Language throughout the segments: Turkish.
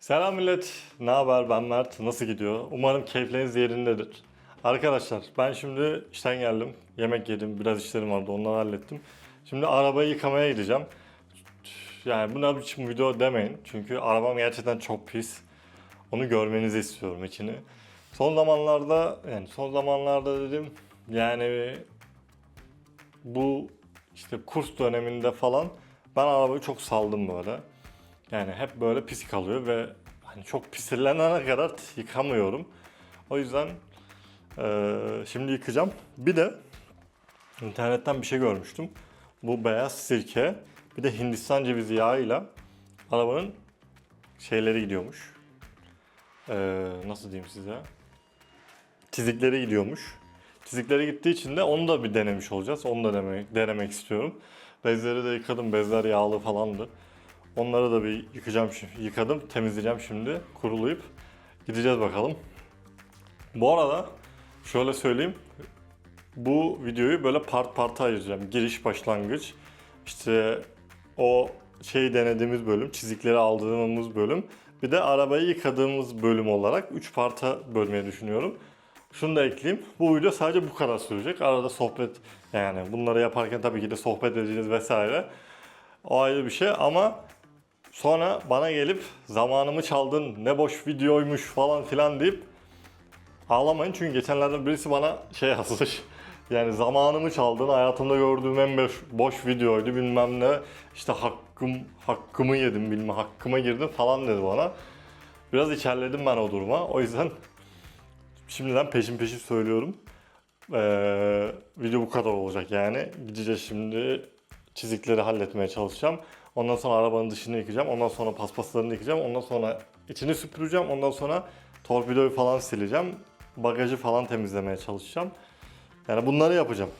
Selam millet. Ne haber? Ben Mert. Nasıl gidiyor? Umarım keyifleriniz yerindedir. Arkadaşlar ben şimdi işten geldim. Yemek yedim. Biraz işlerim vardı. Onları hallettim. Şimdi arabayı yıkamaya gideceğim. Yani bu ne biçim video demeyin. Çünkü arabam gerçekten çok pis. Onu görmenizi istiyorum içini. Son zamanlarda yani son zamanlarda dedim yani bu işte kurs döneminde falan ben arabayı çok saldım böyle. Yani hep böyle pis kalıyor ve hani çok pislenene kadar yıkamıyorum. O yüzden eee, şimdi yıkayacağım. Bir de internetten bir şey görmüştüm. Bu beyaz sirke bir de Hindistan cevizi yağıyla arabanın şeyleri gidiyormuş. Eee, nasıl diyeyim size? Çizikleri gidiyormuş. Çizikleri gittiği için de onu da bir denemiş olacağız. Onu da denemek, denemek istiyorum. Bezleri de yıkadım. Bezler yağlı falandı. Onları da bir yıkayacağım şimdi. Yıkadım, temizleyeceğim şimdi. Kurulayıp gideceğiz bakalım. Bu arada şöyle söyleyeyim. Bu videoyu böyle part parta ayıracağım. Giriş, başlangıç. İşte o şey denediğimiz bölüm, çizikleri aldığımız bölüm. Bir de arabayı yıkadığımız bölüm olarak 3 parta bölmeyi düşünüyorum. Şunu da ekleyeyim. Bu video sadece bu kadar sürecek. Arada sohbet yani bunları yaparken tabii ki de sohbet edeceğiz vesaire. O ayrı bir şey ama sonra bana gelip zamanımı çaldın ne boş videoymuş falan filan deyip ağlamayın. Çünkü geçenlerde birisi bana şey yazmış. Yani zamanımı çaldın, hayatımda gördüğüm en boş, boş videoydu bilmem ne. İşte hakkım, hakkımı yedim bilmem hakkıma girdim falan dedi bana. Biraz içerledim ben o duruma. O yüzden şimdiden peşin peşin söylüyorum. Ee, video bu kadar olacak yani. Gideceğiz şimdi çizikleri halletmeye çalışacağım. Ondan sonra arabanın dışını yıkayacağım. Ondan sonra paspaslarını yıkayacağım. Ondan sonra içini süpüreceğim. Ondan sonra torpidoyu falan sileceğim. Bagajı falan temizlemeye çalışacağım. Yani bunları yapacağım.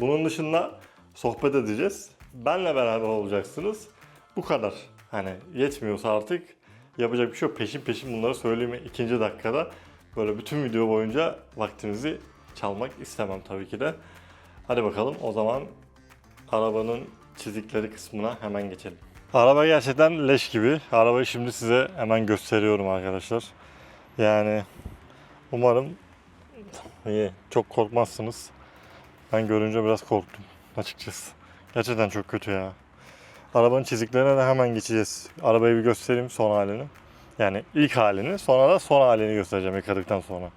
Bunun dışında sohbet edeceğiz. Benle beraber olacaksınız. Bu kadar. Hani yetmiyorsa artık yapacak bir şey yok. Peşin peşin bunları söyleyeyim ikinci dakikada. Böyle bütün video boyunca vaktinizi çalmak istemem tabii ki de. Hadi bakalım o zaman arabanın çizikleri kısmına hemen geçelim. Araba gerçekten leş gibi. Arabayı şimdi size hemen gösteriyorum arkadaşlar. Yani umarım iyi, çok korkmazsınız. Ben görünce biraz korktum açıkçası. Gerçekten çok kötü ya. Arabanın çiziklerine de hemen geçeceğiz. Arabayı bir göstereyim son halini. Yani ilk halini, sonra da son halini göstereceğim yıkadıktan sonra.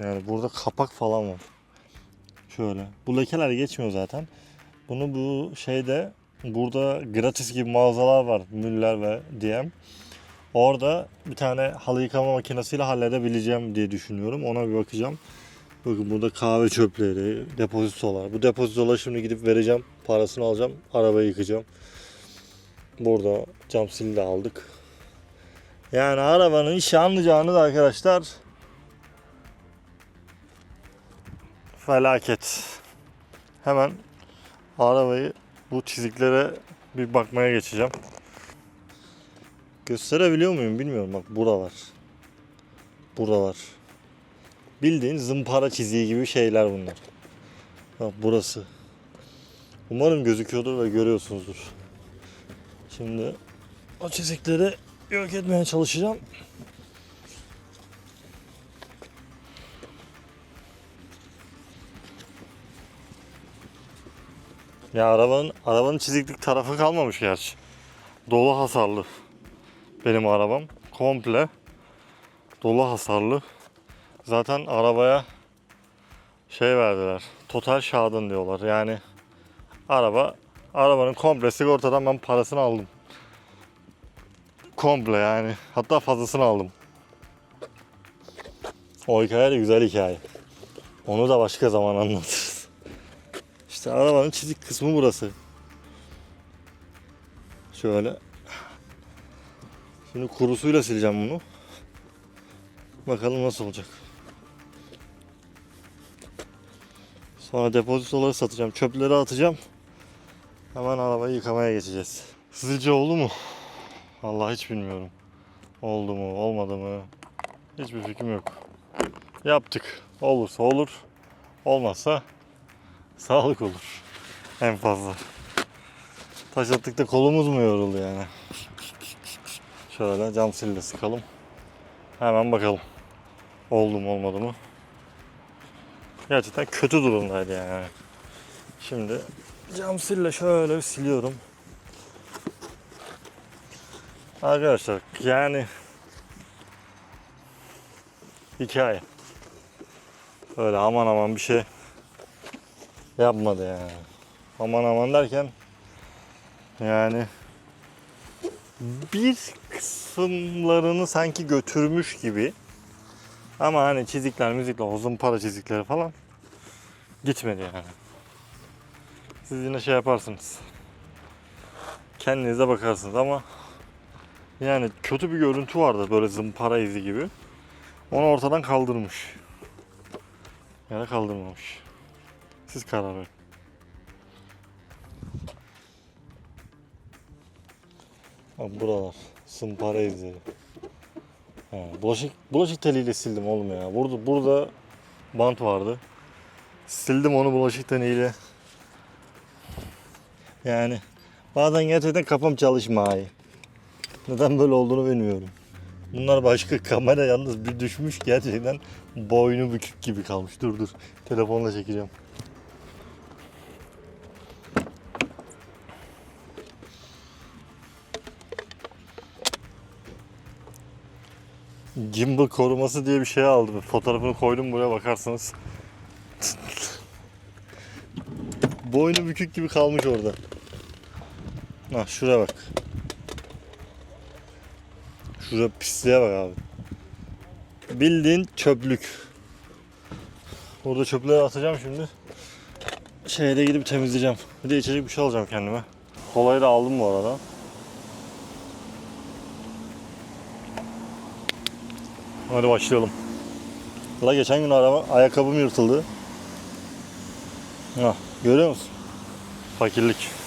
Yani burada kapak falan var. Şöyle. Bu lekeler geçmiyor zaten. Bunu bu şeyde burada gratis gibi mağazalar var. Müller ve DM. Orada bir tane halı yıkama makinesiyle halledebileceğim diye düşünüyorum. Ona bir bakacağım. Bakın burada kahve çöpleri, depozitolar. Bu depozitoları şimdi gidip vereceğim. Parasını alacağım. Arabayı yıkacağım. Burada cam sili de aldık. Yani arabanın işi anlayacağınız arkadaşlar felaket. Hemen arabayı bu çiziklere bir bakmaya geçeceğim. Gösterebiliyor muyum bilmiyorum. Bak buralar. Buralar. Bildiğin zımpara çiziği gibi şeyler bunlar. Bak burası. Umarım gözüküyordur ve görüyorsunuzdur. Şimdi o çizikleri yok etmeye çalışacağım. Ya arabanın arabanın çiziklik tarafı kalmamış gerçi. Dolu hasarlı. Benim arabam komple dolu hasarlı. Zaten arabaya şey verdiler. Total şadın diyorlar. Yani araba arabanın komple sigortadan ben parasını aldım. Komple yani. Hatta fazlasını aldım. O hikaye de güzel hikaye. Onu da başka zaman anlatırız. İşte arabanın çizik kısmı burası. Şöyle. Şimdi kurusuyla sileceğim bunu. Bakalım nasıl olacak. Sonra depozitoları satacağım. Çöpleri atacağım. Hemen arabayı yıkamaya geçeceğiz. Sizce oldu mu? Allah hiç bilmiyorum. Oldu mu, olmadı mı? Hiçbir fikrim yok. Yaptık. Olursa olur. Olmazsa sağlık olur. En fazla. Taş attıkta kolumuz mu yoruldu yani? Şöyle cam sille sıkalım. Hemen bakalım. Oldu mu olmadı mı? Gerçekten kötü durumdaydı yani. Şimdi cam sille şöyle siliyorum. Arkadaşlar yani hikaye. Öyle aman aman bir şey yapmadı yani. Aman aman derken yani bir kısımlarını sanki götürmüş gibi ama hani çizikler müzikler o zımpara çizikleri falan gitmedi yani. Siz yine şey yaparsınız. Kendinize bakarsınız ama yani kötü bir görüntü vardı böyle zımpara izi gibi. Onu ortadan kaldırmış. Ya da kaldırmamış. Siz karar verin. Bak buralar. Zımpara izleri. Ha, bulaşık, bulaşık teliyle sildim oğlum ya. Burada, burada bant vardı. Sildim onu bulaşık teliyle. Yani bazen gerçekten kafam çalışmıyor. Neden böyle olduğunu bilmiyorum. Bunlar başka kamera yalnız bir düşmüş gerçekten boynu bükük gibi kalmış. Dur dur telefonla çekeceğim. Gimbal koruması diye bir şey aldım. Fotoğrafını koydum buraya bakarsanız. Boynu bükük gibi kalmış orada. Ha şuraya bak. Şuraya pisliğe bak abi. Bildiğin çöplük. Orada çöpleri atacağım şimdi. Şeyde gidip temizleyeceğim. Bir de içecek bir şey alacağım kendime. Kolayı da aldım bu arada. Hadi başlayalım. La geçen gün araba ayakkabım yırtıldı. Ha, görüyor musun? Fakirlik.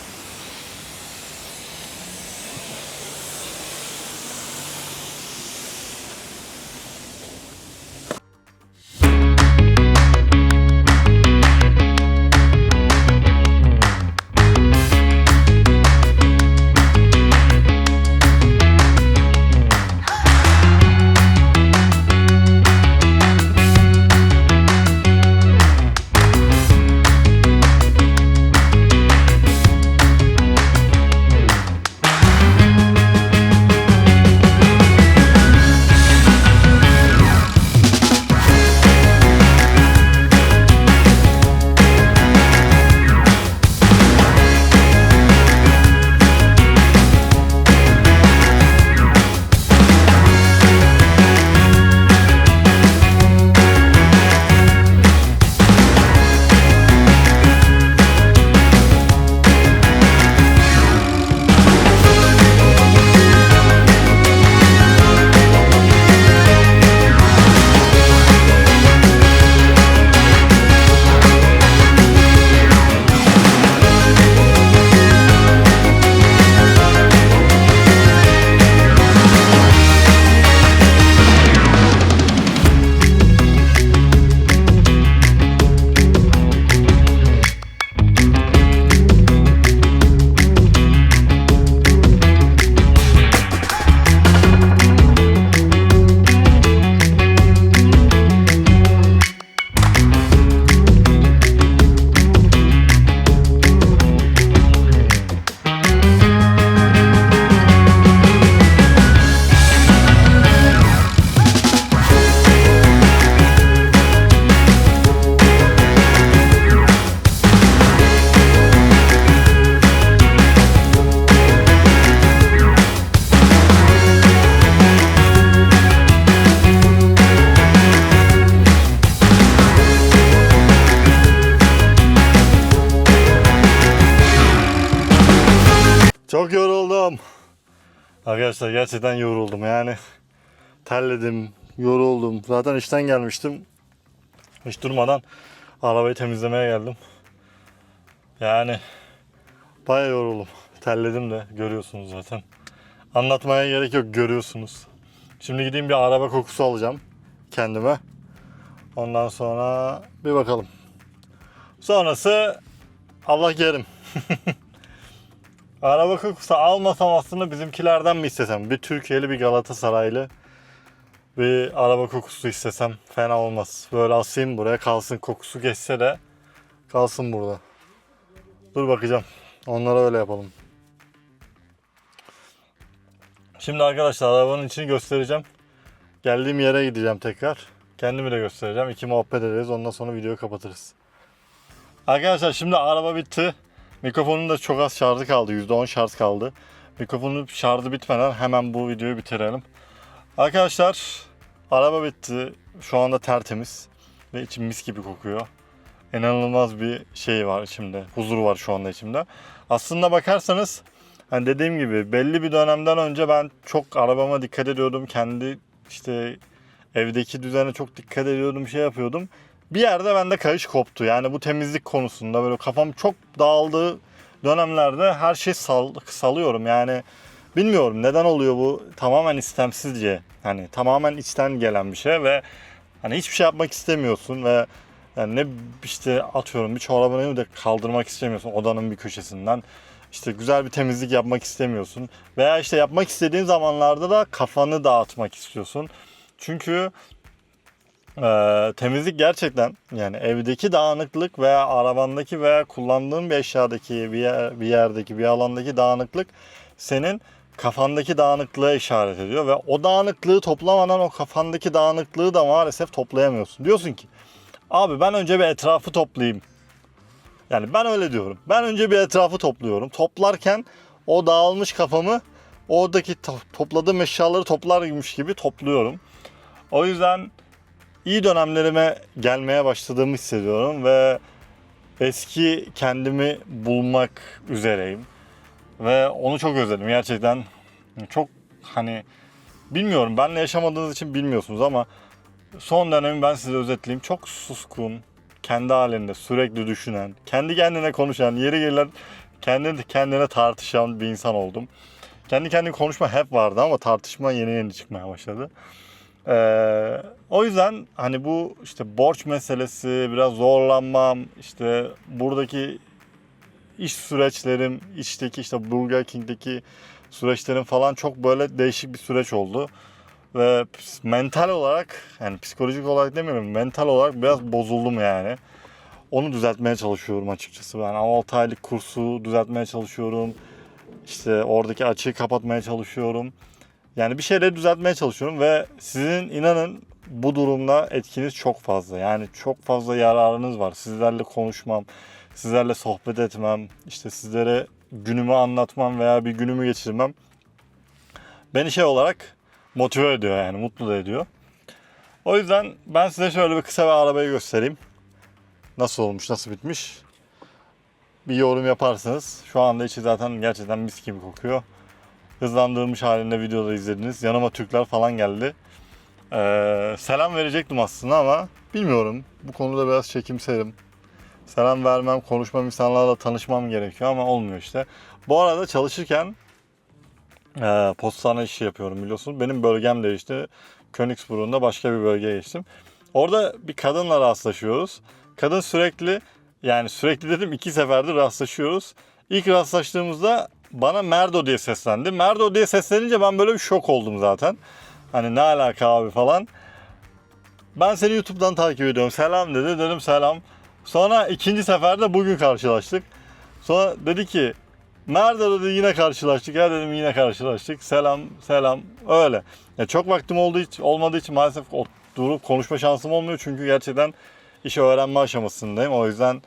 Arkadaşlar gerçekten yoruldum yani. Terledim, yoruldum. Zaten işten gelmiştim. Hiç durmadan arabayı temizlemeye geldim. Yani Bayağı yoruldum. Terledim de görüyorsunuz zaten. Anlatmaya gerek yok görüyorsunuz. Şimdi gideyim bir araba kokusu alacağım kendime. Ondan sonra bir bakalım. Sonrası Allah kerim. araba kokusu almasam aslında bizimkilerden mi istesem? Bir Türkiye'li bir Galatasaraylı bir araba kokusu istesem fena olmaz. Böyle asayım buraya kalsın kokusu geçse de kalsın burada. Dur bakacağım. Onlara öyle yapalım. Şimdi arkadaşlar arabanın içini göstereceğim. Geldiğim yere gideceğim tekrar. Kendimi de göstereceğim. İki muhabbet ederiz. Ondan sonra videoyu kapatırız. Arkadaşlar şimdi araba bitti. Mikrofonun da çok az şarjı kaldı. %10 şarj kaldı. Mikrofonun şarjı bitmeden hemen bu videoyu bitirelim. Arkadaşlar araba bitti. Şu anda tertemiz. Ve içim mis gibi kokuyor. İnanılmaz bir şey var içimde. Huzur var şu anda içimde. Aslında bakarsanız hani dediğim gibi belli bir dönemden önce ben çok arabama dikkat ediyordum. Kendi işte evdeki düzene çok dikkat ediyordum, şey yapıyordum. Bir yerde bende kayış koptu. Yani bu temizlik konusunda böyle kafam çok dağıldığı dönemlerde her şeyi sal, salıyorum. Yani bilmiyorum neden oluyor bu tamamen istemsizce. Hani tamamen içten gelen bir şey ve hani hiçbir şey yapmak istemiyorsun ve yani ne işte atıyorum bir çorabını da kaldırmak istemiyorsun odanın bir köşesinden. İşte güzel bir temizlik yapmak istemiyorsun. Veya işte yapmak istediğin zamanlarda da kafanı dağıtmak istiyorsun. Çünkü e, temizlik gerçekten yani evdeki dağınıklık veya arabandaki veya kullandığın bir eşyadaki bir, yer, bir yerdeki bir alandaki dağınıklık senin kafandaki dağınıklığa işaret ediyor ve o dağınıklığı toplamadan o kafandaki dağınıklığı da maalesef toplayamıyorsun. Diyorsun ki abi ben önce bir etrafı toplayayım. Yani ben öyle diyorum. Ben önce bir etrafı topluyorum. Toplarken o dağılmış kafamı oradaki to- topladığım eşyaları toplarmış gibi topluyorum. O yüzden iyi dönemlerime gelmeye başladığımı hissediyorum ve eski kendimi bulmak üzereyim. Ve onu çok özledim gerçekten. Çok hani bilmiyorum benle yaşamadığınız için bilmiyorsunuz ama son dönemi ben size özetleyeyim. Çok suskun, kendi halinde sürekli düşünen, kendi kendine konuşan, yeri gelen kendi kendine tartışan bir insan oldum. Kendi kendine konuşma hep vardı ama tartışma yeni yeni çıkmaya başladı. Ee, o yüzden hani bu işte borç meselesi, biraz zorlanmam, işte buradaki iş süreçlerim, içteki işte Burger King'deki süreçlerim falan çok böyle değişik bir süreç oldu. Ve mental olarak yani psikolojik olarak demiyorum mental olarak biraz bozuldum yani. Onu düzeltmeye çalışıyorum açıkçası. Ben 6 aylık kursu düzeltmeye çalışıyorum. İşte oradaki açığı kapatmaya çalışıyorum. Yani bir şeyleri düzeltmeye çalışıyorum ve sizin inanın bu durumda etkiniz çok fazla. Yani çok fazla yararınız var. Sizlerle konuşmam, sizlerle sohbet etmem, işte sizlere günümü anlatmam veya bir günümü geçirmem beni şey olarak motive ediyor yani mutlu da ediyor. O yüzden ben size şöyle bir kısa bir arabayı göstereyim. Nasıl olmuş, nasıl bitmiş. Bir yorum yaparsınız. Şu anda içi zaten gerçekten mis gibi kokuyor. Hızlandırılmış halinde videoda izlediniz. Yanıma Türkler falan geldi. Ee, selam verecektim aslında ama bilmiyorum. Bu konuda biraz çekimserim. Selam vermem, konuşmam, insanlarla tanışmam gerekiyor ama olmuyor işte. Bu arada çalışırken e, postane işi yapıyorum biliyorsunuz. Benim bölgem değişti. Königsburg'unda başka bir bölgeye geçtim. Orada bir kadınla rastlaşıyoruz. Kadın sürekli yani sürekli dedim iki seferdir rastlaşıyoruz. İlk rastlaştığımızda bana Merdo diye seslendi. Merdo diye seslenince ben böyle bir şok oldum zaten. Hani ne alaka abi falan. Ben seni YouTube'dan takip ediyorum. Selam dedi. Dedim selam. Sonra ikinci seferde bugün karşılaştık. Sonra dedi ki Merdo dedi yine karşılaştık. Ya dedim yine karşılaştık. Selam selam öyle. Ya çok vaktim olduğu için, olmadığı için maalesef durup konuşma şansım olmuyor. Çünkü gerçekten işi öğrenme aşamasındayım. O yüzden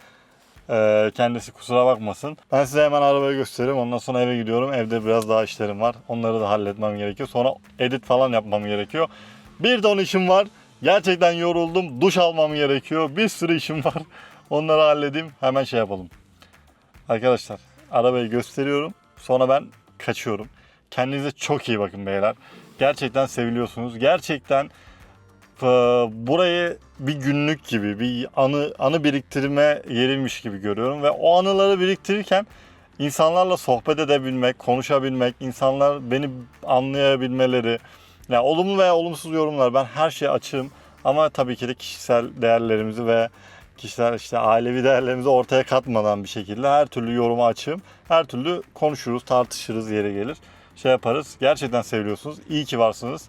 e, kendisi kusura bakmasın. Ben size hemen arabayı göstereyim. Ondan sonra eve gidiyorum. Evde biraz daha işlerim var. Onları da halletmem gerekiyor. Sonra edit falan yapmam gerekiyor. Bir ton işim var. Gerçekten yoruldum. Duş almam gerekiyor. Bir sürü işim var. Onları halledeyim. Hemen şey yapalım. Arkadaşlar arabayı gösteriyorum. Sonra ben kaçıyorum. Kendinize çok iyi bakın beyler. Gerçekten seviliyorsunuz. Gerçekten burayı bir günlük gibi, bir anı anı biriktirme yeriymiş gibi görüyorum ve o anıları biriktirirken insanlarla sohbet edebilmek, konuşabilmek, insanlar beni anlayabilmeleri, yani olumlu veya olumsuz yorumlar ben her şeye açığım ama tabii ki de kişisel değerlerimizi ve kişisel işte ailevi değerlerimizi ortaya katmadan bir şekilde her türlü yoruma açığım. Her türlü konuşuruz, tartışırız yere gelir. Şey yaparız. Gerçekten seviyorsunuz. İyi ki varsınız.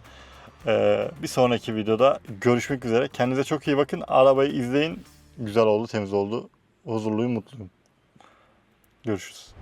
Ee, bir sonraki videoda görüşmek üzere. Kendinize çok iyi bakın. Arabayı izleyin. Güzel oldu, temiz oldu. Huzurluyum, mutluyum. Görüşürüz.